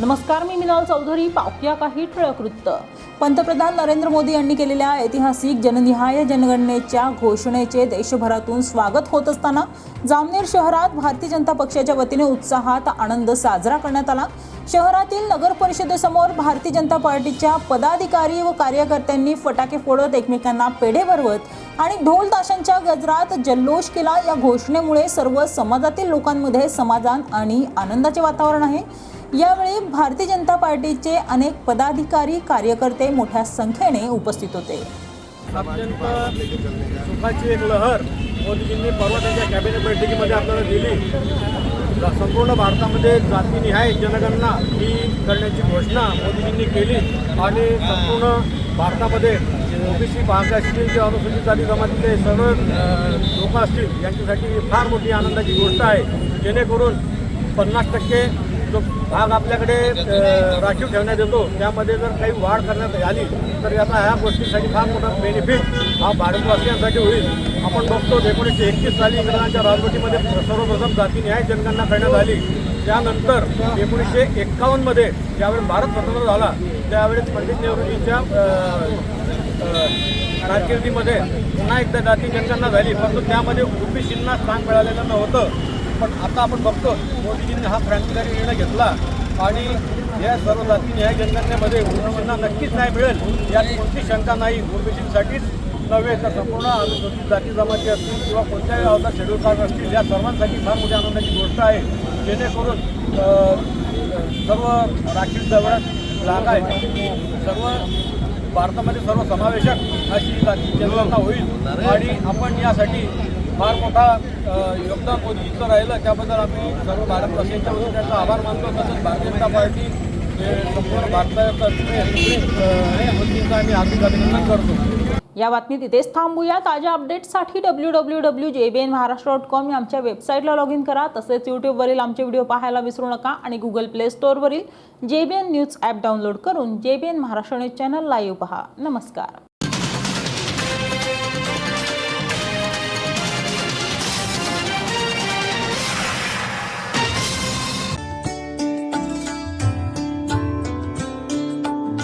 नमस्कार मी मिनाल चौधरी पाहुया काही ठळक वृत्त. पंतप्रधान नरेंद्र मोदी यांनी केलेल्या ऐतिहासिक जननिहाय जनगणनेच्या घोषणेचे देशभरातून स्वागत होत असताना जामनेर शहरात भारतीय जनता पक्षाच्या वतीने उत्साहात आनंद साजरा करण्यात आला. शहरातील नगर परिषदेसमोर भारतीय जनता पार्टीच्या पदाधिकारी व कार्यकर्त्यांनी फटाके फोडत एकमेकांना पेढे भरवत आणि ढोल ताशांच्या गजरात जल्लोष केला. या घोषणेमुळे सर्व समाजातील लोकांमध्ये समाधान आणि आनंदाचे वातावरण आहे. यावेळी भारतीय जनता पार्टीचे अनेक पदाधिकारी कार्यकर्ते मोठ्या संख्येने उपस्थित होते. अत्यंत सुखाची एक लहर मोदीजींनी परवा त्यांच्या कॅबिनेट बैठकीमध्ये आपल्याला दिली. संपूर्ण भारतामध्ये जातीनिहाय जनगणना ही करण्याची घोषणा मोदीजींनी केली. आणि संपूर्ण भारतामध्ये ओबीसी भाग असतील जे अनुसूचित जाती जमातीचे सर्व लोक असतील यांच्यासाठी फार मोठी आनंदाची गोष्ट आहे. जेणेकरून पन्नास टक्के जो भाग आपल्याकडे राखीव ठेवण्यात येतो त्यामध्ये जर काही वाढ करण्यात आली तर याचा ह्या गोष्टीसाठी फार मोठा बेनिफिट हा भारतवासियांसाठी होईल. आपण बघतो एकोणीसशे एकतीस साली इंग्रजांच्या राजवटीमध्ये सर्वप्रथम न्याय जनगणना करण्यात आली. त्यानंतर एकोणीसशे एक्कावन्नमध्ये ज्यावेळेस भारत स्वतंत्र झाला त्यावेळेस पंडित नेहरूजींच्या कारकिर्दीमध्ये पुन्हा एकदा जाती जनगणना झाली. परंतु त्यामध्ये ओबीसींना स्थान मिळालेलं नव्हतं. पण आता आपण बघतो मोदीजींनी हा क्रांतिकारी निर्णय घेतला आणि या सर्व जाती न्याय जनगणनेमध्ये ओबीसींना नक्कीच न्याय मिळेल यात कोणती शंका नाही. ओबीसींसाठीच नव्हे तर संपूर्ण अनुसूचित जाती जमाती असतील किंवा कोणत्याही अवधा शेड्यूल कास्ट असतील या सर्वांसाठी फार मोठ्या आनंदाची गोष्ट आहे. जेणेकरून सर्व राखीव जवळ जागा आहेत. सर्व भारतामध्ये सर्व समावेशक अशी जाती जनगणना होईल आणि आपण यासाठी फार मोठा योगदान मोदीजींचं राहिलं त्याबद्दल आम्ही सर्व भारतवासियांच्या वतीने त्यांचा आभार मानतो. तसंच भारतीय जनता पार्टी संपूर्ण भारतातर्फे अ, आम्ही हार्दिक अभिनंदन करतो. या बातमीत इथेच थांबूया. ताज्या अपडेट्ससाठी W W W J B N Maharashtra dot com या आमच्या वेबसाईटला लॉग इन करा. तसेच यूट्यूबवरील आमचे व्हिडिओ पाहायला विसरू नका आणि Google play स्टोअरवरील J B N news app download करून J B N Maharashtra news channel live पहा. नमस्कार.